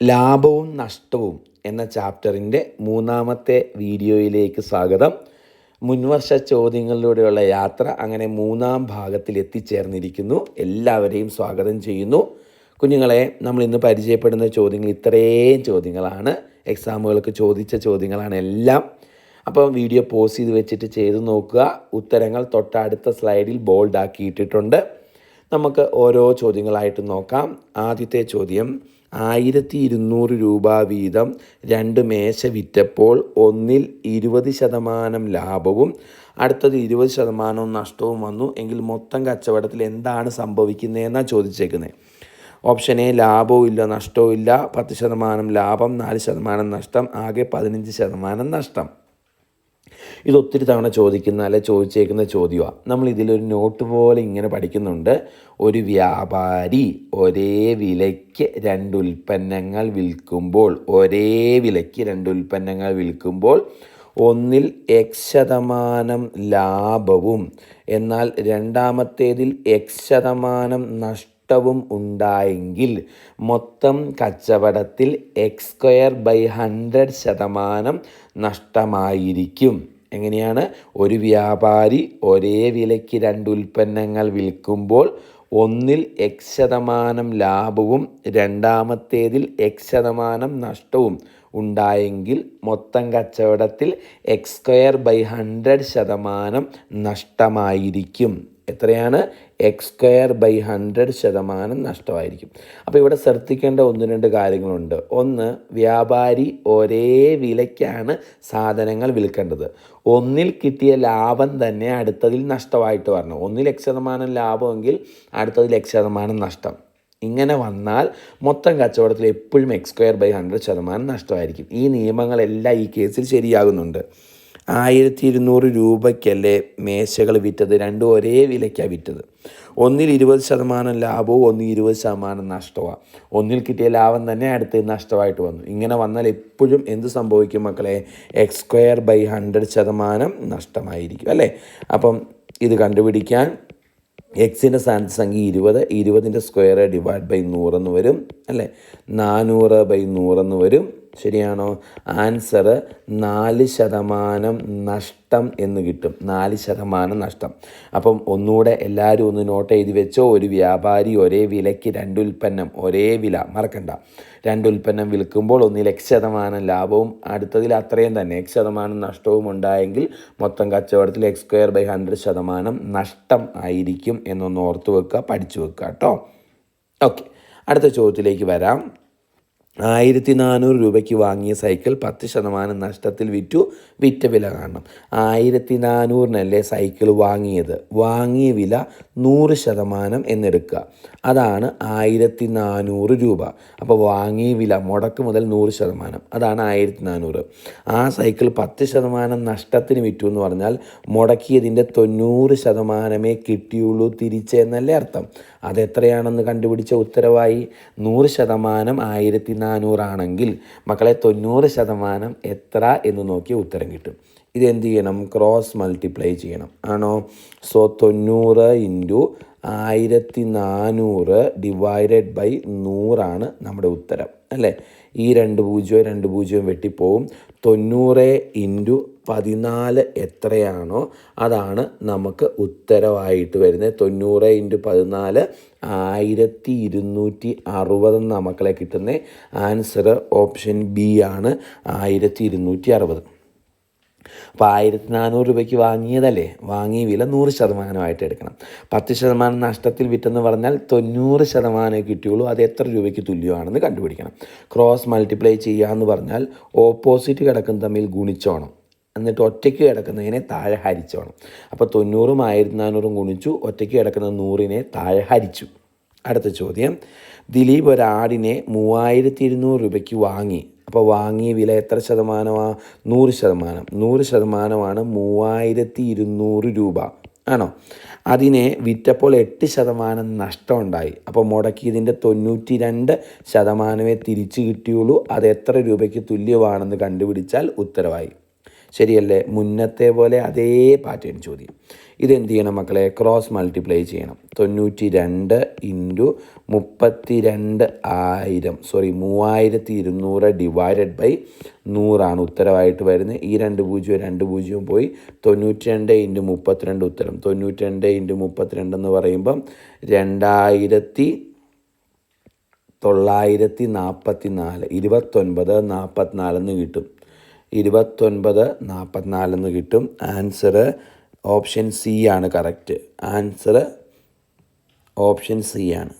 ലാഭവും നഷ്ടവും എന്ന ചാപ്റ്ററിന്റെ മൂന്നാമത്തെ വീഡിയോയിലേക്ക് സ്വാഗതം. മുൻവർഷ ചോദ്യങ്ങളിലൂടെയുള്ള യാത്ര അങ്ങനെ മൂന്നാം ഭാഗത്തിൽ എത്തിച്ചേർന്നിരിക്കുന്നു. എല്ലാവരെയും സ്വാഗതം ചെയ്യുന്നു. കുഞ്ഞുങ്ങളെ നമ്മൾ ഇന്ന് പരിചയപ്പെടുന്ന ചോദ്യങ്ങൾ ഇത്രയും ചോദ്യങ്ങളാണ്. എക്സാമുകൾക്ക് ചോദിച്ച ചോദ്യങ്ങളാണ് എല്ലാം. അപ്പോൾ വീഡിയോ പോസ് ചെയ്ത് വെച്ചിട്ട് ചെയ്ത് നോക്കുക. ഉത്തരങ്ങൾ തൊട്ടടുത്ത സ്ലൈഡിൽ ബോൾഡ് ആക്കിയിട്ടിട്ടുണ്ട് നമുക്ക് ഓരോ ചോദ്യങ്ങളായിട്ട് നോക്കാം. ആദ്യത്തെ ചോദ്യം ആയിരത്തി ഇരുന്നൂറ് രൂപ വീതം രണ്ട് മേശ വിറ്റപ്പോൾ ഒന്നിൽ ഇരുപത് ശതമാനം ലാഭവും അടുത്തത് ഇരുപത് ശതമാനവും നഷ്ടവും വന്നു. എങ്കിൽ മൊത്തം കച്ചവടത്തിൽ എന്താണ് സംഭവിക്കുന്നതെന്നാണ് ചോദിച്ചേക്കുന്നത് ഓപ്ഷൻ എ ലാഭവും ഇല്ല നഷ്ടവും ഇല്ല. പത്ത് ശതമാനം ലാഭം നാല് ശതമാനം നഷ്ടം ആകെ പതിനഞ്ച് ശതമാനം നഷ്ടം. ഇത് ഒത്തിരി തവണ ചോദിക്കുന്ന അല്ലെ ചോദിച്ചേക്കുന്ന ചോദ്യമാണ് നമ്മൾ ഇതിലൊരു നോട്ട് പോലെ ഇങ്ങനെ പഠിക്കുന്നുണ്ട്. ഒരു വ്യാപാരി ഒരേ വിലയ്ക്ക് രണ്ട് ഉൽപ്പന്നങ്ങൾ വിൽക്കുമ്പോൾ ഒരേ വിലയ്ക്ക് രണ്ട് ഉൽപ്പന്നങ്ങൾ വിൽക്കുമ്പോൾ ഒന്നിൽ എക്സ് ശതമാനം ലാഭവും എന്നാൽ രണ്ടാമത്തേതിൽ എക്സ് ശതമാനം നഷ്ടവും ഉണ്ടായെങ്കിൽ മൊത്തം കച്ചവടത്തിൽ എക്സ് സ്ക്വയർ ബൈ ഹൺഡ്രഡ് ശതമാനം നഷ്ടമായിരിക്കും. എങ്ങനെയാണ്? ഒരു വ്യാപാരി ഒരേ വിലയ്ക്ക് രണ്ട് ഉൽപ്പന്നങ്ങൾ വിൽക്കുമ്പോൾ ഒന്നിൽ എക്സ് ശതമാനം ലാഭവും രണ്ടാമത്തേതിൽ എക്സ് ശതമാനം നഷ്ടവും ഉണ്ടായെങ്കിൽ മൊത്തം കച്ചവടത്തിൽ എക്സ് സ്ക്വയർ ബൈ ഹൺഡ്രഡ് ശതമാനം നഷ്ടമായിരിക്കും. എത്രയാണ്? എക്സ് സ്ക്വയർ ബൈ ഹൺഡ്രഡ് ശതമാനം നഷ്ടമായിരിക്കും. അപ്പോൾ ഇവിടെ ശ്രദ്ധിക്കേണ്ട ഒന്ന് രണ്ട് കാര്യങ്ങളുണ്ട്. ഒന്ന് വ്യാപാരി ഒരേ വിലയ്ക്കാണ് സാധനങ്ങൾ വിൽക്കേണ്ടത്. ഒന്നിൽ കിട്ടിയ ലാഭം തന്നെ അടുത്തതിൽ നഷ്ടമായിട്ട് വരണം. ഒന്നിൽ എക്സ് ശതമാനം ലാഭമെങ്കിൽ അടുത്തതിൽ എക്സ് ശതമാനം നഷ്ടം. ഇങ്ങനെ വന്നാൽ മൊത്തം കച്ചവടത്തിൽ എപ്പോഴും എക്സ് സ്ക്വയർ ബൈ ഹൺഡ്രഡ് ശതമാനം നഷ്ടമായിരിക്കും. ഈ നിയമങ്ങളെല്ലാം ഈ കേസിൽ ശരിയാകുന്നുണ്ട്. ആയിരത്തി ഇരുന്നൂറ് രൂപയ്ക്കല്ലേ മേശകൾ വിറ്റത്? രണ്ടും ഒരേ വിലയ്ക്കാണ് വിറ്റത്. ഒന്നിൽ ഇരുപത് ശതമാനം ലാഭവും ഒന്നിൽ ഇരുപത് ശതമാനം നഷ്ടമാണ് ഒന്നിൽ കിട്ടിയ ലാഭം തന്നെ അടുത്ത് നഷ്ടമായിട്ട് വന്നു. ഇങ്ങനെ വന്നാൽ എപ്പോഴും എന്ത് സംഭവിക്കും മക്കളെ? എക്സ് സ്ക്വയർ ബൈ ഹൺഡ്രഡ് ശതമാനം നഷ്ടമായിരിക്കും അല്ലേ? അപ്പം ഇത് കണ്ടുപിടിക്കാൻ എക്സിന്റെ സ്ഥാനത്ത് സംഖ്യ ഇരുപത് ഇരുപതിന്റെ സ്ക്വയർ ഡിവൈഡ് ബൈ നൂറെന്ന് വരും അല്ലേ? നാനൂറ് ബൈ നൂറെന്ന് വരും. ശരിയാണോ? ആൻസർ നാല് ശതമാനം നഷ്ടം എന്ന് കിട്ടും. നാല് ശതമാനം നഷ്ടം. അപ്പം ഒന്നുകൂടെ എല്ലാവരും ഒന്ന് നോട്ട് എഴുതി വെച്ചോ. ഒരു വ്യാപാരി ഒരേ വിലയ്ക്ക് രണ്ട് ഉൽപ്പന്നം ഒരേ വില. മറക്കണ്ട. രണ്ട് ഉൽപ്പന്നം വിൽക്കുമ്പോൾ ഒന്നിൽ എക്സ് ശതമാനം ലാഭവും അടുത്തതിൽ അത്രയും തന്നെ എക്സ് ശതമാനം നഷ്ടവും ഉണ്ടായെങ്കിൽ മൊത്തം കച്ചവടത്തിൽ എക്സ് സ്ക്വയർ ബൈ ഹൺഡ്രഡ് ശതമാനം നഷ്ടം ആയിരിക്കും എന്നൊന്ന് ഓർത്ത് വെക്കുക പഠിച്ചു വെക്കുക കേട്ടോ. ഓക്കെ അടുത്ത ചോദ്യത്തിലേക്ക് വരാം. ആയിരത്തി നാനൂറ് രൂപയ്ക്ക് വാങ്ങിയ സൈക്കിൾ പത്ത് ശതമാനം നഷ്ടത്തിൽ വിറ്റു. വിറ്റ വില കാണണം. ആയിരത്തി നാനൂറിനല്ലേ സൈക്കിൾ വാങ്ങിയത്? വാങ്ങിയ വില നൂറ് ശതമാനം എന്നെടുക്കുക. അതാണ് ആയിരത്തി നാനൂറ് രൂപ. അപ്പോൾ വാങ്ങിയ വില മുടക്ക് മുതൽ നൂറ് ശതമാനം. അതാണ് ആയിരത്തി നാനൂറ് ആ സൈക്കിൾ പത്ത് ശതമാനം നഷ്ടത്തിന് വിറ്റു എന്ന് പറഞ്ഞാൽ മുടക്കിയതിന്റെ തൊണ്ണൂറ് ശതമാനമേ കിട്ടിയുള്ളൂ തിരിച്ചെന്നല്ലേ അർത്ഥം. അതെത്രയാണെന്ന് കണ്ടുപിടിച്ച ഉത്തരവായി നൂറ് ശതമാനം ആയിരത്തി നാനൂറാണെങ്കിൽ മക്കളെ തൊണ്ണൂറ് ശതമാനം എത്ര എന്ന് നോക്കിയ ഉത്തരം കിട്ടും. ഇതെന്ത് ചെയ്യണം? ക്രോസ് മൾട്ടിപ്ലൈ ചെയ്യണം. ആണോ? സോ തൊണ്ണൂറ് ഇന്റു ആയിരത്തി നാനൂറ് ഡിവൈഡഡ് ബൈ നൂറാണ് നമ്മുടെ ഉത്തരം. അല്ലേ? ഈ രണ്ട് പൂജ്യവും രണ്ട് പൂജ്യവും വെട്ടിപ്പോവും. തൊണ്ണൂറ് ഇന്റു പതിനാല് എത്രയാണോ അതാണ് നമുക്ക് ഉത്തരവായിട്ട് വരുന്നത്. തൊണ്ണൂറ് ഇന്റു പതിനാല് ആയിരത്തി ഇരുന്നൂറ്റി അറുപതെന്ന് മക്കളെ കിട്ടുന്ന ആൻസർ ഓപ്ഷൻ ബി ആണ് ആയിരത്തി ഇരുന്നൂറ്റി അറുപത്. അപ്പോൾ ആയിരത്തി നാനൂറ് രൂപയ്ക്ക് വാങ്ങിയതല്ലേ? വാങ്ങിയ വില നൂറ് ശതമാനമായിട്ട് എടുക്കണം. പത്ത് ശതമാനം നഷ്ടത്തിൽ വിറ്റെന്ന് പറഞ്ഞാൽ തൊണ്ണൂറ് ശതമാനമേ കിട്ടിയുള്ളൂ. അത് എത്ര രൂപയ്ക്ക് തുല്യമാണെന്ന് കണ്ടുപിടിക്കണം. ക്രോസ് മൾട്ടിപ്ലൈ ചെയ്യുക എന്ന് പറഞ്ഞാൽ ഓപ്പോസിറ്റ് കിടക്കുന്ന തമ്മിൽ ഗുണിച്ചോണം. എന്നിട്ട് ഒറ്റയ്ക്ക് കിടക്കുന്നതിനെ താഴെ ഹരിച്ചോണം. അപ്പോൾ തൊണ്ണൂറും ആയിരത്തി നാനൂറും ഗുണിച്ചു ഒറ്റയ്ക്ക് കിടക്കുന്ന നൂറിനെ താഴെ ഹരിച്ചു. അടുത്ത ചോദ്യം. ദിലീപ് ഒരാടിനെ മൂവായിരത്തി ഇരുന്നൂറ് രൂപയ്ക്ക് വാങ്ങി. അപ്പോൾ വാങ്ങിയ വില എത്ര ശതമാനമാണ് നൂറ് ശതമാനം. നൂറ് ശതമാനമാണ് മൂവായിരത്തി ഇരുന്നൂറ് രൂപ. ആണോ? അതിനെ വിറ്റപ്പോൾ എട്ട് ശതമാനം നഷ്ടമുണ്ടായി. അപ്പോൾ മുടക്കിയതിന്റെ തൊണ്ണൂറ്റി രണ്ട് ശതമാനമേ തിരിച്ചു കിട്ടിയുള്ളൂ. അത് എത്ര രൂപയ്ക്ക് തുല്യമാണെന്ന് കണ്ടുപിടിച്ചാൽ ഉത്തരവായി. ശരിയല്ലേ? മുന്നത്തെ പോലെ അതേ പാറ്റേൺ ചോദ്യം. ഇതെന്ത് ചെയ്യണം മക്കളെ? ക്രോസ് മൾട്ടിപ്ലൈ ചെയ്യണം. തൊണ്ണൂറ്റി രണ്ട് ഇന്റു മുപ്പത്തി രണ്ട് ആയിരം. സോറി മൂവായിരത്തി ഇരുന്നൂറ് ഡിവൈഡഡ് ബൈ നൂറാണ് ഉത്തരവായിട്ട് വരുന്നത്. ഈ രണ്ട് പൂജ്യവും രണ്ട് പൂജ്യവും പോയി തൊണ്ണൂറ്റി രണ്ട് ഇന്റു മുപ്പത്തിരണ്ട് ഉത്തരം. തൊണ്ണൂറ്റി രണ്ട് ഇന്റു മുപ്പത്തിരണ്ട് എന്ന് പറയുമ്പം രണ്ടായിരത്തി തൊള്ളായിരത്തി നാൽപ്പത്തി നാല് ഇരുപത്തൊൻപത് നാൽപ്പത്തിനാലെന്ന് കിട്ടും. ഇരുപത്തൊൻപത് നാൽപ്പത്തിനാലെന്ന് കിട്ടും. ആൻസർ ഓപ്ഷൻ സി ആണ് കറക്റ്റ് ആൻസർ ഓപ്ഷൻ സി ആണ്.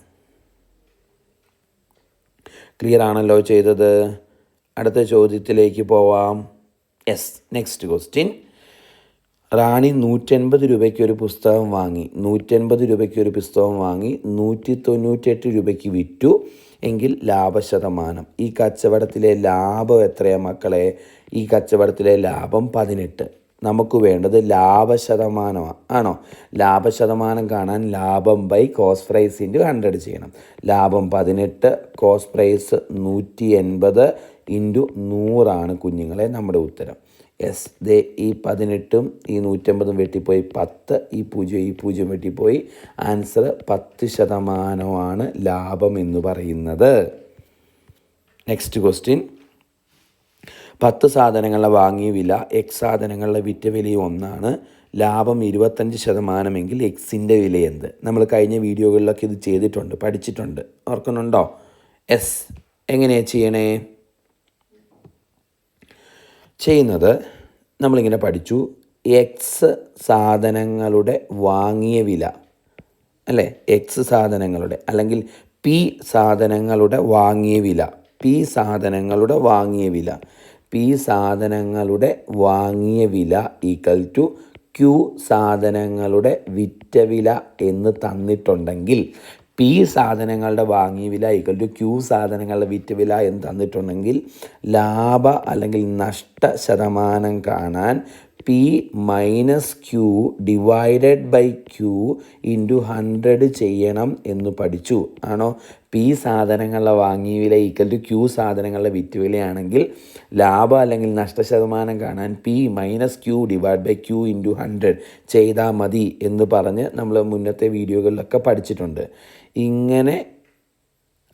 ക്ലിയർ ആണല്ലോ ചെയ്തത്. അടുത്ത ചോദ്യത്തിലേക്ക് പോവാം. യെസ് നെക്സ്റ്റ് ക്വസ്റ്റ്യൻ റാണി നൂറ്റൻപത് രൂപയ്ക്ക് ഒരു പുസ്തകം വാങ്ങി. നൂറ്റൻപത് രൂപയ്ക്ക് ഒരു പുസ്തകം വാങ്ങി. നൂറ്റി തൊണ്ണൂറ്റെട്ട് രൂപയ്ക്ക് വിറ്റു. എങ്കിൽ ലാഭശതമാനം. ഈ കച്ചവടത്തിലെ ലാഭം എത്രയാണ് മക്കളെ? ഈ കച്ചവടത്തിലെ ലാഭം പതിനെട്ട്. നമുക്ക് വേണ്ടത് ലാഭശതമാനമാണ് ആണോ? ലാഭശതമാനം കാണാൻ ലാഭം by cost price into hundred ചെയ്യണം. ലാഭം പതിനെട്ട് കോസ് പ്രൈസ് നൂറ്റി എൺപത് ഇന്റു നൂറാണ് കുഞ്ഞുങ്ങളെ നമ്മുടെ ഉത്തരം. എസ് ദേ ഈ പതിനെട്ടും ഈ നൂറ്റമ്പതും വെട്ടിപ്പോയി പത്ത് ഈ പൂജ്യം ഈ പൂജ്യം വെട്ടിപ്പോയി. ആൻസർ പത്ത് ശതമാനമാണ് ലാഭം എന്ന് പറയുന്നത്. നെക്സ്റ്റ് ക്വസ്റ്റ്യൻ പത്ത് സാധനങ്ങളുടെ വാങ്ങിയ വില എക്സ് സാധനങ്ങളുടെ വിറ്റ വിലയും ഒന്നാണ്. ലാഭം ഇരുപത്തഞ്ച് ശതമാനമെങ്കിൽ എക്സിന്റെ വില എന്ത്? നമ്മൾ കഴിഞ്ഞ വീഡിയോകളിലൊക്കെ ഇത് ചെയ്തിട്ടുണ്ട് പഠിച്ചിട്ടുണ്ട്. ഓർക്കുന്നുണ്ടോ? എസ് എങ്ങനെയാണ് ചെയ്യണേ? ചെയ്യുന്നത് നമ്മളിങ്ങനെ പഠിച്ചു. എക്സ് സാധനങ്ങളുടെ വാങ്ങിയ വില അല്ലേ? എക്സ് സാധനങ്ങളുടെ അല്ലെങ്കിൽ പി സാധനങ്ങളുടെ വാങ്ങിയ വില പി സാധനങ്ങളുടെ വാങ്ങിയ വില പി സാധനങ്ങളുടെ വാങ്ങിയ വില ഈക്വൽ ടു ക്യു സാധനങ്ങളുടെ വിറ്റ വില എന്ന് തന്നിട്ടുണ്ടെങ്കിൽ പി സാധനങ്ങളുടെ വാങ്ങിയ വില ഈക്വൽ ടു ക്യൂ സാധനങ്ങളുടെ വിറ്റ് വില എന്ന് തന്നിട്ടുണ്ടെങ്കിൽ ലാഭ അല്ലെങ്കിൽ നഷ്ട ശതമാനം കാണാൻ P minus Q divided by Q into hundred ചെയ്യണം എന്ന് പഠിച്ചു. ആണോ? പി സാധനങ്ങളുടെ വാങ്ങിയ വില ഈക്വൽ ടു ക്യൂ സാധനങ്ങളുടെ വിറ്റ് വിലയാണെങ്കിൽ ലാഭം അല്ലെങ്കിൽ നഷ്ടശതമാനം കാണാൻ P minus Q divide by Q into hundred ചെയ്താൽ മതി എന്ന് പറഞ്ഞ് നമ്മൾ മുന്നത്തെ വീഡിയോകളിലൊക്കെ പഠിച്ചിട്ടുണ്ട്. ഇങ്ങനെ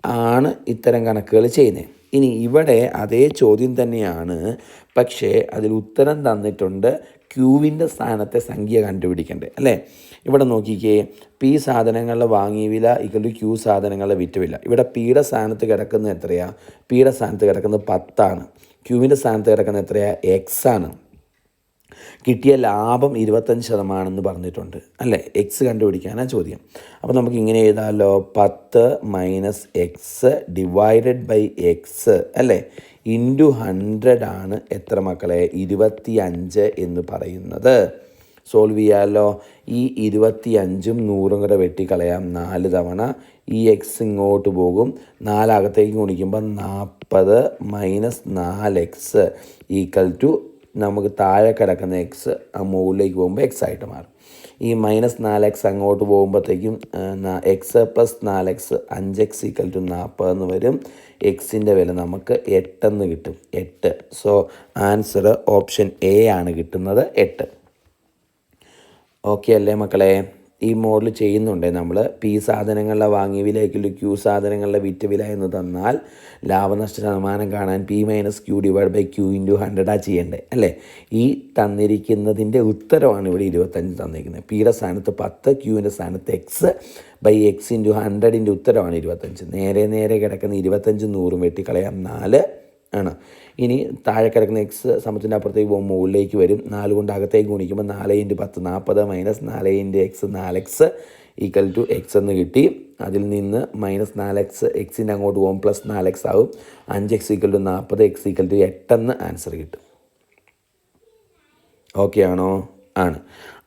ആണ് ഇത്തരം കണക്കുകൾ ചെയ്യുന്നത്. ഇനി ഇവിടെ അതേ ചോദ്യം തന്നെയാണ്. പക്ഷേ അതിൽ ഉത്തരം തന്നിട്ടുണ്ട് ക്യൂവിന്റെ സ്ഥാനത്തെ സംഖ്യ കണ്ടുപിടിക്കണ്ടേ അല്ലേ? ഇവിടെ നോക്കിക്കേ പി സാധനങ്ങളുടെ വാങ്ങിയ വില ഇക്കൽ ക്യൂ സാധനങ്ങളുടെ വിറ്റ് വില ഇവിടെ പിയുടെ സ്ഥാനത്ത് കിടക്കുന്നത് എത്രയാണ് പിയുടെ സ്ഥാനത്ത് കിടക്കുന്നത് പത്താണ്. ക്യൂവിന്റെ സ്ഥാനത്ത് കിടക്കുന്നത് എത്രയാണ് എക്സ് ആണ് കിട്ടിയ ലാഭം ഇരുപത്തഞ്ച് ശതമാനം പറഞ്ഞിട്ടുണ്ട്. അല്ലേ? എക്സ് കണ്ടുപിടിക്കാനാണ് ചോദ്യം. അപ്പോൾ നമുക്ക് ഇങ്ങനെ എഴുതാമല്ലോ പത്ത് minus X divided by X അല്ലേ? ഇന്റു ഹൺഡ്രഡ് ആണ് എത്ര മക്കളെ? ഇരുപത്തി അഞ്ച് എന്ന് പറയുന്നത്. സോൾവ് ചെയ്യാമല്ലോ ഈ ഇരുപത്തി അഞ്ചും നൂറും കൂടെ വെട്ടിക്കളയാം. നാല് തവണ. ഈ എക്സ് ഇങ്ങോട്ട് പോകും. നാലകത്തേക്ക് ഗുണിക്കുമ്പോൾ നാൽപ്പത് മൈനസ് നാല് എക്സ് ഈക്വൽ ടു നമുക്ക് താഴെ കിടക്കുന്ന എക്സ് ആ മുകളിലേക്ക് പോകുമ്പോൾ എക്സ് ആയിട്ട് മാറും. ഈ മൈനസ് നാല് എക്സ് അങ്ങോട്ട് പോകുമ്പോഴത്തേക്കും എക്സ് പ്ലസ് നാല് എക്സ് അഞ്ച് എക്സ് ഈക്വൽ ടു നാൽപ്പതെന്ന് വരും. എക്സിന്റെ വില നമുക്ക് എട്ടെന്ന് കിട്ടും. എട്ട്. സോ ആൻസർ ഓപ്ഷൻ എ ആണ് കിട്ടുന്നത് എട്ട്. ഓക്കെ അല്ലേ മക്കളെ? ഈ മോഡൽ ചെയ്യുന്നുണ്ട്. നമ്മൾ പി സാധനങ്ങളുടെ വാങ്ങിയ വിലയ്ക്കുള്ള ക്യൂ സാധനങ്ങളുടെ വിറ്റ് വില എന്ന് തന്നാൽ ലാഭനഷ്ട ശതമാനം കാണാൻ P minus Q divide by Q into ഹൺഡ്രഡാ ചെയ്യേണ്ടത് അല്ലേ? ഈ തന്നിരിക്കുന്നതിന്റെ ഉത്തരമാണ് ഇവിടെ ഇരുപത്തഞ്ച് തന്നിരിക്കുന്നത്. പിയുടെ സ്ഥാനത്ത് പത്ത് ക്യൂവിന്റെ സ്ഥാനത്ത് എക്സ് ബൈ എക്സ് ഇന്റു ഹൺഡ്രഡിന്റെ ഉത്തരമാണ് ഇരുപത്തഞ്ച്. നേരെ നേരെ കിടക്കുന്ന ഇരുപത്തഞ്ച് നൂറും വെട്ടിക്കളയാം. നാല് ആണ്. ഇനി താഴെ കിടക്കുന്ന എക്സ് സമത്തിന്റെ അപ്പുറത്തേക്ക് പോകുമ്പോൾ മുകളിലേക്ക് വരും. നാല് കൊണ്ട് അകത്തേക്ക് ഗുണിക്കുമ്പോൾ നാല് ഇന്റു പത്ത് നാൽപ്പത് മൈനസ് നാല് ഇന്റു എക്സ് നാല് എക്സ് ഈക്വൽ ടു എക്സ് എന്ന് കിട്ടി. അതിൽ നിന്ന് മൈനസ് നാല് എക്സ് എക്സിന്റെ അങ്ങോട്ട് പോകും പ്ലസ് നാല് എക്സ് ആവും. അഞ്ച് എക്സ് ഈക്വൽ ടു നാൽപ്പത് എക്സ് ഈക്വൽ ടു എട്ടെന്ന് ആൻസർ കിട്ടും. ഓക്കെ ആണോ? ആണ്.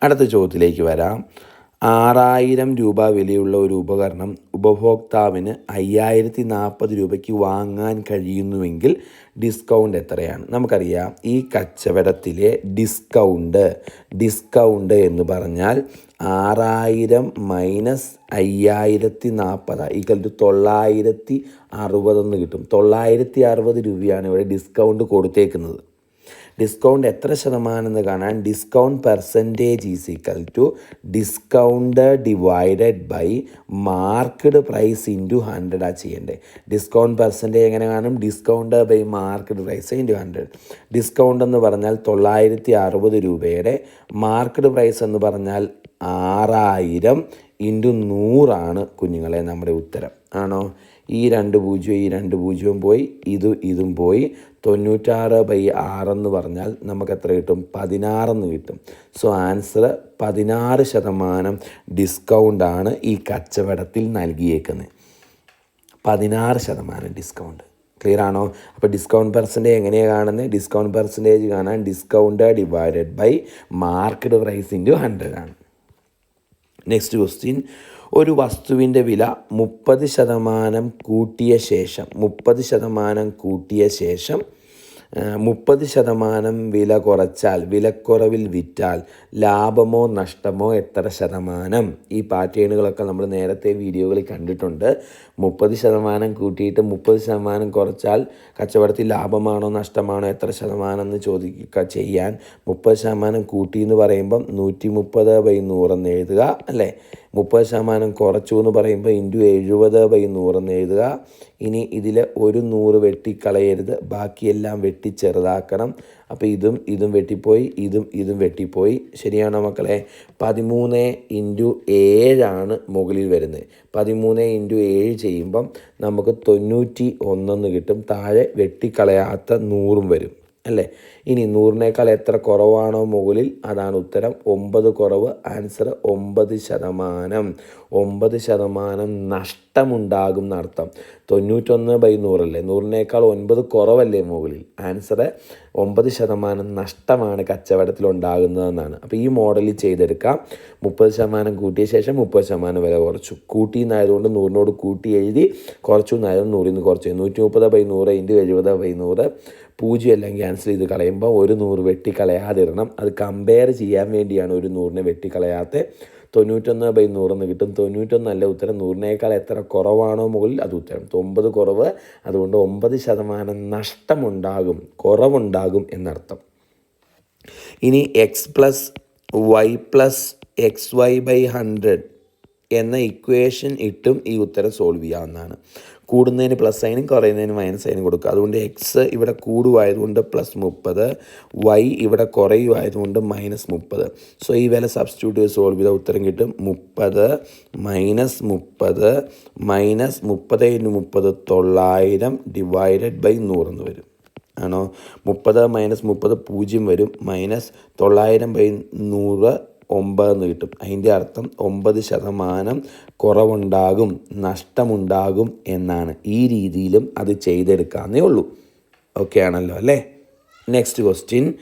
അടുത്ത ചോദ്യത്തിലേക്ക് വരാം. ആറായിരം രൂപ വിലയുള്ള ഒരു ഉപകരണം ഉപഭോക്താവിന് അയ്യായിരത്തി നാൽപ്പത് രൂപയ്ക്ക് വാങ്ങാൻ കഴിയുന്നുവെങ്കിൽ ഡിസ്കൗണ്ട് എത്രയാണ്? നമുക്കറിയാം ഈ കച്ചവടത്തിലെ ഡിസ്കൗണ്ട് ഡിസ്കൗണ്ട് എന്ന് പറഞ്ഞാൽ ആറായിരം മൈനസ് അയ്യായിരത്തി നാൽപ്പത്. ഈക്വൽ ടു തൊള്ളായിരത്തി അറുപതെന്ന് കിട്ടും. തൊള്ളായിരത്തി അറുപത് രൂപയാണ് ഇവിടെ ഡിസ്കൗണ്ട് കൊടുത്തേക്കുന്നത്. ഡിസ്കൗണ്ട് എത്ര ശതമാനം എന്ന് കാണാൻ discount percentage is equal to discount divided by marked price into ഹൺഡ്രഡാണ് ചെയ്യേണ്ടത് ഡിസ്കൗണ്ട് പെർസെന്റേജ് എങ്ങനെ കാണും? Discount by marked price into hundred discount എന്ന് പറഞ്ഞാൽ തൊള്ളായിരത്തി അറുപത് രൂപയുടെ മാർക്കഡ് പ്രൈസ് എന്ന് പറഞ്ഞാൽ ആറായിരം ഇന്റു നൂറാണ് കുഞ്ഞുങ്ങളെ നമ്മുടെ ഉത്തരം. ആണോ? ഈ രണ്ട് പൂജ്യവും ഈ രണ്ട് പൂജ്യവും പോയി ഇത് ഇതും പോയി. തൊണ്ണൂറ്റാറ് ബൈ ആറെന്ന് പറഞ്ഞാൽ നമുക്ക് എത്ര കിട്ടും? പതിനാറെന്ന് കിട്ടും. സോ ആൻസർ പതിനാറ് ശതമാനം ഡിസ്കൗണ്ടാണ് ഈ കച്ചവടത്തിൽ നൽകിയേക്കുന്നത് പതിനാറ് ശതമാനം ഡിസ്കൗണ്ട് ക്ലിയർ ആണോ? അപ്പോൾ ഡിസ്കൗണ്ട് പെർസെന്റേജ് എങ്ങനെയാണ് കാണുന്നത് ഡിസ്കൗണ്ട് പെർസെന്റേജ് കാണാൻ discount divided by market price into hundred ആണ്. നെക്സ്റ്റ് ക്വസ്റ്റ്യൻ ഒരു വസ്തുവിന്റെ വില മുപ്പത് ശതമാനം കൂട്ടിയ ശേഷം മുപ്പത് ശതമാനം കൂട്ടിയ ശേഷം മുപ്പത് ശതമാനം വില കുറച്ചാൽ വിലക്കുറവിൽ വിറ്റാൽ ലാഭമോ നഷ്ടമോ എത്ര ശതമാനം? ഈ പാറ്റേണുകളൊക്കെ നമ്മൾ നേരത്തെ വീഡിയോകളിൽ കണ്ടിട്ടുണ്ട്. മുപ്പത് ശതമാനം കൂട്ടിയിട്ട് മുപ്പത് ശതമാനം കുറച്ചാൽ കച്ചവടത്തിൽ ലാഭമാണോ നഷ്ടമാണോ എത്ര ശതമാനം എന്ന് ചോദിക്കുക ചെയ്യാൻ മുപ്പത് ശതമാനം കൂട്ടി എന്ന് പറയുമ്പം നൂറ്റി മുപ്പത് ബൈ നൂറെന്ന് എഴുതുക അല്ലേ? മുപ്പത് ശതമാനം കുറച്ചു എന്ന് പറയുമ്പോൾ ഇന്റു എഴുപത് ബൈ നൂറെന്ന് എഴുതുക. ഇനി ഇതിൽ ഒരു നൂറ് വെട്ടിക്കളയരുത്. ബാക്കിയെല്ലാം വെട്ടി ചെറുതാക്കണം. അപ്പോൾ ഇതും ഇതും വെട്ടിപ്പോയി ഇതും ഇതും വെട്ടിപ്പോയി. ശരിയാണോ മക്കളെ? പതിമൂന്ന് ഇന്റു ഏഴാണ് മുകളിൽ വരുന്നത്. പതിമൂന്ന് ഇന്റു ഏഴ് ചെയ്യുമ്പം നമുക്ക് തൊണ്ണൂറ്റി ഒന്നെന്ന് കിട്ടും. താഴെ വെട്ടിക്കളയാത്ത നൂറും വരും. അല്ലേ? ഇനി നൂറിനേക്കാൾ എത്ര കുറവാണോ മുകളിൽ? അതാണ് ഉത്തരം. ഒമ്പത് കുറവ്. ആൻസർ ഒമ്പത് ശതമാനം. ഒമ്പത് ശതമാനം നഷ്ടമുണ്ടാകും എന്നർത്ഥം. തൊണ്ണൂറ്റൊന്ന് ബൈ നൂറല്ലേ നൂറിനേക്കാൾ ഒൻപത് കുറവല്ലേ മുകളിൽ? ആൻസർ ഒമ്പത് ശതമാനം നഷ്ടമാണ് കച്ചവടത്തിൽ ഉണ്ടാകുന്നതെന്നാണ്. അപ്പോൾ ഈ മോഡലിൽ ചെയ്തെടുക്കാം. മുപ്പത് ശതമാനം കൂട്ടിയ ശേഷം മുപ്പത് ശതമാനം വില കുറച്ചു. കൂട്ടി എന്നായതുകൊണ്ട് നൂറിനോട് കൂട്ടി എഴുതി കുറച്ചു എന്നായതുകൊണ്ട് നൂറിൽ നിന്ന് കുറച്ച്. നൂറ്റി മുപ്പത് ബൈ നൂറ് ഇന്റു എഴുപത് ബൈ നൂറ്. പൂജ്യം എല്ലാം ക്യാൻസൽ ചെയ്ത് കളയുമ്പോൾ ഒരു നൂറ് വെട്ടിക്കളയാതിരണം. അത് കമ്പയർ ചെയ്യാൻ വേണ്ടിയാണ് ഒരു നൂറിനെ വെട്ടിക്കളയാത്ത തൊണ്ണൂറ്റൊന്ന് ബൈ നൂറെന്ന് കിട്ടും. തൊണ്ണൂറ്റൊന്നല്ല ഉത്തരം. നൂറിനേക്കാൾ എത്ര കുറവാണോ മുകളിൽ അത് ഉത്തരം. ഒമ്പത് കുറവ്. അതുകൊണ്ട് ഒമ്പത് ശതമാനം നഷ്ടമുണ്ടാകും. കുറവുണ്ടാകും എന്നർത്ഥം. ഇനി X plus Y plus X Y by hundred എന്ന ഇക്വേഷൻ ഇട്ടും ഈ ഉത്തരം സോൾവ് ചെയ്യാവുന്നതാണ്. കൂടുന്നതിന് പ്ലസ് സൈനും കുറയുന്നതിന് മൈനസ് സൈനും കൊടുക്കുക. അതുകൊണ്ട് എക്സ് ഇവിടെ കൂടുമായതുകൊണ്ട് പ്ലസ് മുപ്പത് വൈ ഇവിടെ കുറയുമായതുകൊണ്ട് മൈനസ് മുപ്പത്. സോ ഈ വില സബ്സ്റ്റിറ്റ്യൂട്ട് ചെയ്ത് സോൾവ് ചെയ്താൽ ഉത്തരം കിട്ടും. മുപ്പത് മൈനസ് മുപ്പത് മൈനസ് മുപ്പത് ഇന്റു മുപ്പത് തൊള്ളായിരം ഡിവൈഡഡ് ബൈ നൂറെന്ന് വരും. ആണോ? മുപ്പത് മൈനസ് മുപ്പത് പൂജ്യം വരും. മൈനസ് തൊള്ളായിരം ബൈ നൂറ് ഒമ്പതെന്ന് കിട്ടും. അതിന്റെ അർത്ഥം ഒമ്പത് ശതമാനം കുറവുണ്ടാകും നഷ്ടമുണ്ടാകും എന്നാണ്. ഈ രീതിയിലും അത് ചെയ്തെടുക്കാമെന്നേ ഉള്ളൂ. ഓക്കെ ആണല്ലോ അല്ലേ? Next question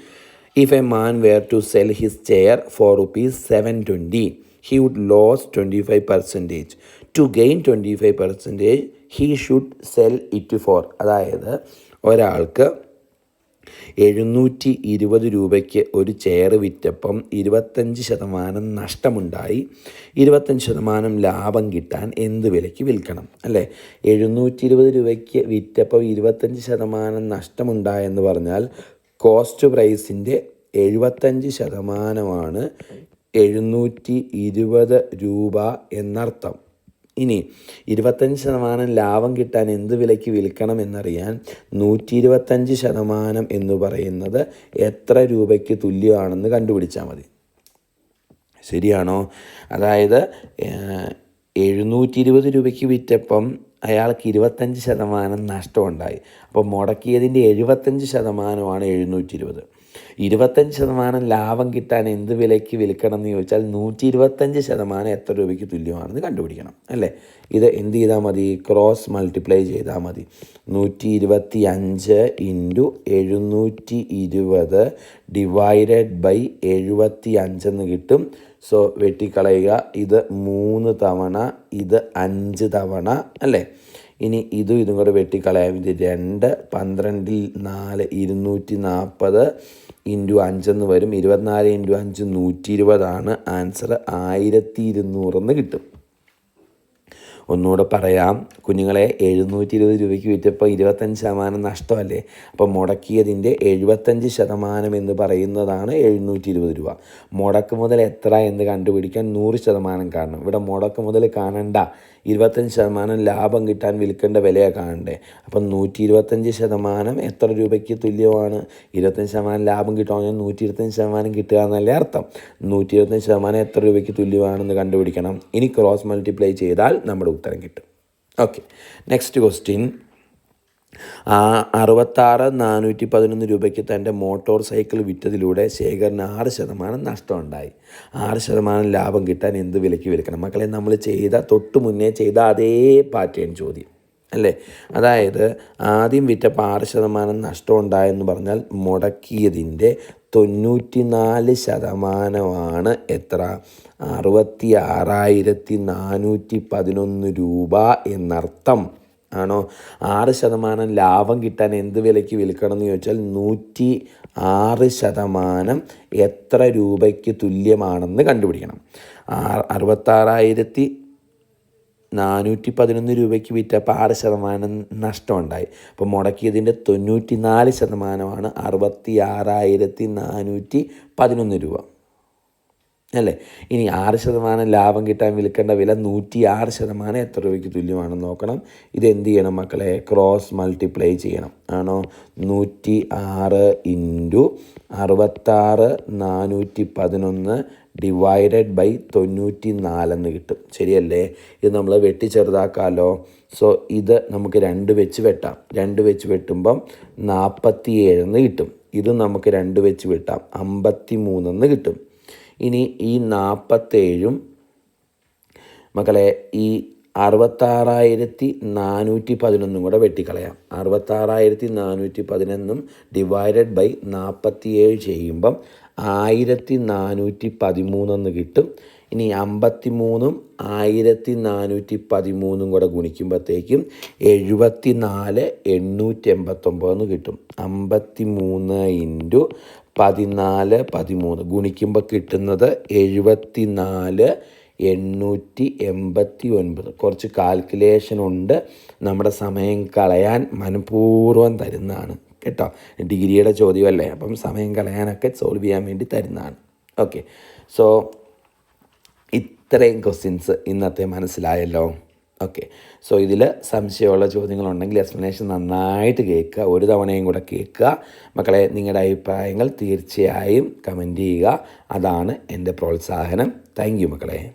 if a man were to sell his chair for rupees seven twenty he would lose twenty five percentage to gain twenty five percentage he should sell it for അതായത് ഒരാൾക്ക് എഴുന്നൂറ്റി ഇരുപത് രൂപയ്ക്ക് ഒരു chair വിറ്റപ്പം ഇരുപത്തഞ്ച് ശതമാനം നഷ്ടമുണ്ടായി. ഇരുപത്തഞ്ച് ശതമാനം ലാഭം കിട്ടാൻ എന്ത് വിലയ്ക്ക് വിൽക്കണം അല്ലേ? എഴുന്നൂറ്റി ഇരുപത് രൂപയ്ക്ക് വിറ്റപ്പം ഇരുപത്തഞ്ച് ശതമാനം നഷ്ടമുണ്ടായെന്ന് പറഞ്ഞാൽ കോസ്റ്റ് പ്രൈസിന്റെ എഴുപത്തഞ്ച് ശതമാനമാണ് എഴുന്നൂറ്റി ഇരുപത് രൂപ എന്നർത്ഥം. ഇനി ഇരുപത്തഞ്ച് ശതമാനം ലാഭം കിട്ടാൻ എന്ത് വിലയ്ക്ക് വിൽക്കണം എന്നറിയാൻ നൂറ്റി ഇരുപത്തഞ്ച് ശതമാനം എന്ന് പറയുന്നത് എത്ര രൂപയ്ക്ക് തുല്യമാണെന്ന് കണ്ടുപിടിച്ചാൽ മതി. ശരിയാണോ? അതായത് എഴുന്നൂറ്റി ഇരുപത് രൂപയ്ക്ക് വിറ്റപ്പം അയാൾക്ക് ഇരുപത്തഞ്ച് ശതമാനം നഷ്ടമുണ്ടായി. അപ്പോൾ മുടക്കിയതിന്റെ എഴുപത്തഞ്ച് ശതമാനമാണ് എഴുന്നൂറ്റി ഇരുപത് ഇരുപത്തഞ്ച് ശതമാനം ലാഭം കിട്ടാൻ എന്ത് വിലയ്ക്ക് വിൽക്കണം എന്ന് ചോദിച്ചാൽ നൂറ്റി ഇരുപത്തഞ്ച് ശതമാനം എത്ര രൂപയ്ക്ക് തുല്യമാണെന്ന് കണ്ടുപിടിക്കണം അല്ലേ? ഇത് എന്ത് ചെയ്താൽ മതി? ക്രോസ് മൾട്ടിപ്ലൈ ചെയ്താൽ മതി. നൂറ്റി ഇരുപത്തി അഞ്ച് ഇന്റു എഴുന്നൂറ്റി ഇരുപത് ഡിവൈഡഡ് ബൈ എഴുപത്തി അഞ്ചെന്ന് കിട്ടും. സോ വെട്ടിക്കളയുക. ഇത് മൂന്ന് തവണ ഇത് അഞ്ച് തവണ അല്ലേ? ഇനി ഇതും ഇതും കൂടെ വെട്ടിക്കളയാം. ഇത് രണ്ട് പന്ത്രണ്ടിൽ നാല് ഇരുന്നൂറ്റി നാൽപ്പത് ഇന്റു അഞ്ചെന്ന് വരും. ഇരുപത്തിനാല് ഇന്റു അഞ്ച് നൂറ്റി ഇരുപതാണ് ആൻസർ ആയിരത്തി ഇരുന്നൂറെന്ന് കിട്ടും. ഒന്നുകൂടെ പറയാം. കുഞ്ഞുങ്ങളെ എഴുന്നൂറ്റി ഇരുപത് രൂപയ്ക്ക് വിറ്റപ്പോൾ ഇരുപത്തഞ്ച് ശതമാനം നഷ്ടമല്ലേ? അപ്പോൾ മുടക്കിയതിന്റെ എഴുപത്തഞ്ച് ശതമാനം എന്ന് പറയുന്നതാണ് എഴുന്നൂറ്റി ഇരുപത് രൂപ. മുടക്ക് മുതൽ എത്ര എന്ന് കണ്ടുപിടിക്കാൻ നൂറ് ശതമാനം കാണണം. ഇവിടെ മുടക്ക് മുതൽ കാണണ്ട. ഇരുപത്തഞ്ച് ശതമാനം ലാഭം കിട്ടാൻ വിൽക്കേണ്ട വിലയാണ് കാണണ്ടേ. അപ്പം നൂറ്റി ഇരുപത്തഞ്ച് ശതമാനം എത്ര രൂപയ്ക്ക് തുല്യമാണ്? ഇരുപത്തഞ്ച് ശതമാനം ലാഭം കിട്ടുമെങ്കിൽ നൂറ്റി ഇരുപത്തഞ്ച് ശതമാനം കിട്ടുക എന്നല്ലേ അർത്ഥം. നൂറ്റി ഇരുപത്തഞ്ച് ശതമാനം എത്ര രൂപയ്ക്ക് തുല്യമാണെന്ന് കണ്ടുപിടിക്കണം. ഇനി ക്രോസ് മൾട്ടിപ്ലൈ ചെയ്താൽ നമ്മുടെ ഉത്തരം കിട്ടും. ഓക്കെ നെക്സ്റ്റ് ക്വസ്റ്റ്യൻ അറുപത്താറ് നാനൂറ്റി പതിനൊന്ന് രൂപയ്ക്ക് തന്റെ മോട്ടോർ സൈക്കിൾ വിറ്റതിലൂടെ ശേഖരന് ആറ് ശതമാനം നഷ്ടമുണ്ടായി. ആറ് ശതമാനം ലാഭം കിട്ടാൻ എന്ത് വിലയ്ക്ക് വിൽക്കണം? മക്കളെ നമ്മൾ ചെയ്ത തൊട്ട് മുന്നേ ചെയ്ത അതേ പാറ്റേൺ ചോദ്യം. അല്ലേ? അതായത് ആദ്യം വിറ്റപ്പോൾ ആറ് ശതമാനം നഷ്ടം ഉണ്ടായെന്ന് പറഞ്ഞാൽ മുടക്കിയതിന്റെ തൊണ്ണൂറ്റി നാല് ശതമാനമാണ് എത്ര? അറുപത്തി ആറായിരത്തി നാനൂറ്റി പതിനൊന്ന് രൂപ എന്നർത്ഥം ആണോ? ആറ് ശതമാനം ലാഭം കിട്ടാൻ എന്ത് വിലയ്ക്ക് വിൽക്കണം എന്ന് ചോദിച്ചാൽ നൂറ്റി ആറ് ശതമാനം എത്ര രൂപയ്ക്ക് തുല്യമാണെന്ന് കണ്ടുപിടിക്കണം. അറുപത്താറായിരത്തി നാനൂറ്റി പതിനൊന്ന് രൂപയ്ക്ക് വിറ്റപ്പോൾ ആറ് ശതമാനം നഷ്ടമുണ്ടായി. അപ്പോൾ മുടക്കിയതിന്റെ തൊണ്ണൂറ്റി നാല് ശതമാനമാണ് അറുപത്തി ആറായിരത്തി നാനൂറ്റി പതിനൊന്ന് രൂപ. അല്ലേ? ഇനി ആറ് ശതമാനം ലാഭം കിട്ടാൻ വിൽക്കേണ്ട വില നൂറ്റി ആറ് ശതമാനം എത്ര രൂപയ്ക്ക് തുല്യമാണെന്ന് നോക്കണം. ഇത് എന്ത് ചെയ്യണം മക്കളെ? ക്രോസ് മൾട്ടിപ്ലൈ ചെയ്യണം. ആണോ? നൂറ്റി ആറ് ഇന്റു അറുപത്താറ് നാനൂറ്റി പതിനൊന്ന് ഡിവൈഡഡ് ബൈ തൊണ്ണൂറ്റി നാലെന്ന് കിട്ടും. ശരിയല്ലേ? ഇത് നമ്മൾ വെട്ടി ചെറുതാക്കാമല്ലോ സോ ഇത് നമുക്ക് രണ്ട് വെച്ച് വെട്ടാം. രണ്ട് വെച്ച് വെട്ടുമ്പം നാൽപ്പത്തി ഏഴെന്ന് കിട്ടും. ഇത് നമുക്ക് രണ്ട് വെച്ച് വെട്ടാം. അമ്പത്തി മൂന്നെന്ന് കിട്ടും. ഇനി ഈ നാൽപ്പത്തേഴും മക്കളെ ഈ അറുപത്താറായിരത്തി നാനൂറ്റി പതിനൊന്നും കൂടെ വെട്ടിക്കളയാം. അറുപത്താറായിരത്തി നാനൂറ്റി പതിനൊന്നും ഡിവൈഡഡ് ബൈ നാൽപ്പത്തി ഏഴ് ചെയ്യുമ്പം ആയിരത്തി നാനൂറ്റി പതിമൂന്നെന്ന് കിട്ടും. ഇനി അമ്പത്തി മൂന്നും ആയിരത്തി നാനൂറ്റി പതിമൂന്നും കൂടെ ഗുണിക്കുമ്പോഴത്തേക്കും എഴുപത്തി നാല് എണ്ണൂറ്റി എൺപത്തൊമ്പതെന്ന് കിട്ടും. അമ്പത്തി മൂന്ന് ഇന്റു പതിനാല് പതിമൂന്ന്. ഗുണിക്കുമ്പോൾ കിട്ടുന്നത് എഴുപത്തി നാല് എണ്ണൂറ്റി എൺപത്തി ഒൻപത് കുറച്ച് കാൽക്കുലേഷൻ ഉണ്ട്. നമ്മുടെ സമയം കളയാൻ മനഃപൂർവം തരുന്നതാണ്. കേട്ടോ? ഡിഗ്രിയുടെ ചോദ്യമല്ലേ? അപ്പം സമയം കളയാനൊക്കെ സോൾവ് ചെയ്യാൻ വേണ്ടി തരുന്നതാണ്. ഓക്കെ സോ ഇത്രയും ക്വസ്റ്റ്യൻസ് ഇന്നത്തെ മനസ്സിലായല്ലോ. ഓക്കെ സോ ഇതിൽ സംശയമുള്ള ചോദ്യങ്ങളുണ്ടെങ്കിൽ എക്സ്പ്ലനേഷൻ നന്നായിട്ട് കേൾക്കുക. ഒരു തവണയും കൂടെ കേൾക്കുക. മക്കളെ നിങ്ങളുടെ അഭിപ്രായങ്ങൾ തീർച്ചയായും കമന്റ് ചെയ്യുക. അതാണ് എന്റെ പ്രോത്സാഹനം. താങ്ക് മക്കളെ.